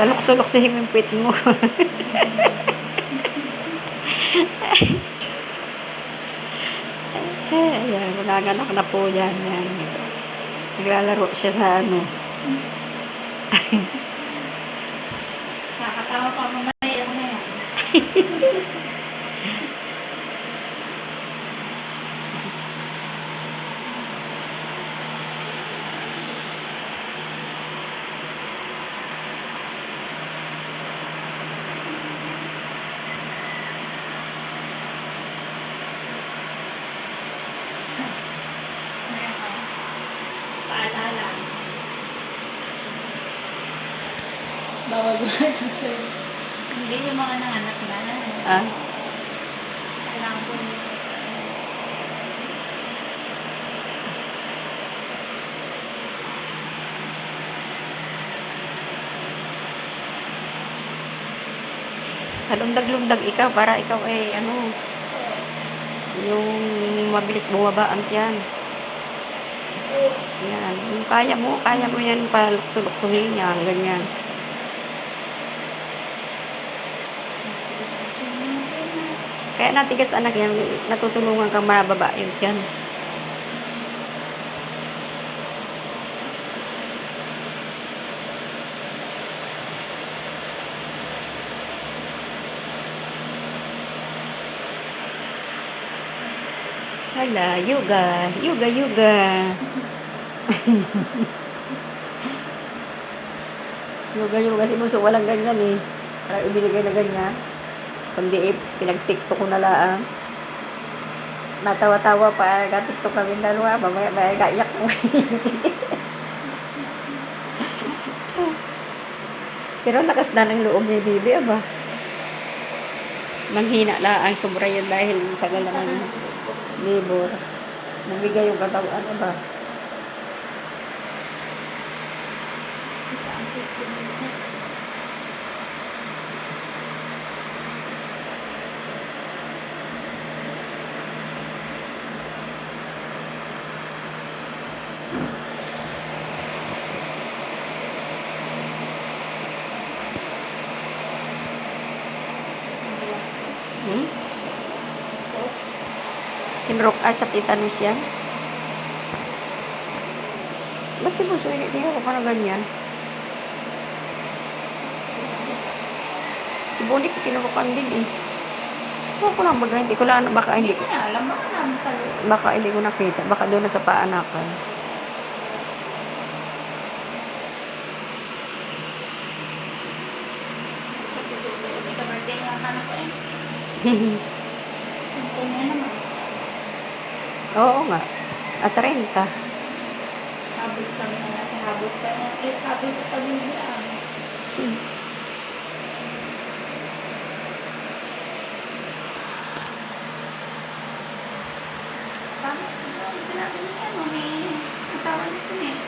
Talok-sulok yung pit mo. Ayan, magaganap na po yan. yan. Naglalaro siya sa ano. Nakakatawa pa mamaya ako na yan. Bawal ba sir? Hindi yung mga nanganak na. Ah, Kailangan po halumdag-lumdag ikaw para ikaw ay ano, yung mabilis bumaba ang tiyan. Yan. Kaya mo, kaya mo yan paluksuluksuhin yan, ganyan. Kaya natigas anak yan, natutulungan kang mababa yung tiyan. Hala, yoga, yoga, yoga. yoga, yoga. Si Bunso walang ganyan eh. Parang ibinigay na ganyan. Kundi eh, pinag-tiktok ko na laang. Natawa-tawa pa, gatiktok kami dalawa. Mamaya, mamaya, gayak mo. Pero lakas na ng loob ni Bibi, aba. Manghina laang, sobra yun dahil tagal naman labor. Nabigay yung katawan, aba. Hmm? Kinrock ay sa tetanus yan. Ba't si Bunso hindi tingnan ko parang ganyan? Si Bonik tinurukan din eh. Ewan ko lang baga, hindi ko lang, baka hindi ko, alam. Baka namin sa baka hindi ko nakita. Baka doon na sa paanakan. Ko. May ka-birthday nga anak ko eh. Ito niya naman. Oo nga. At 30. Habol sa mga. Habol pa. Eh, habol sa pamilya. Hmm. Tama. Sinabi niya. Ano, may asawa niya.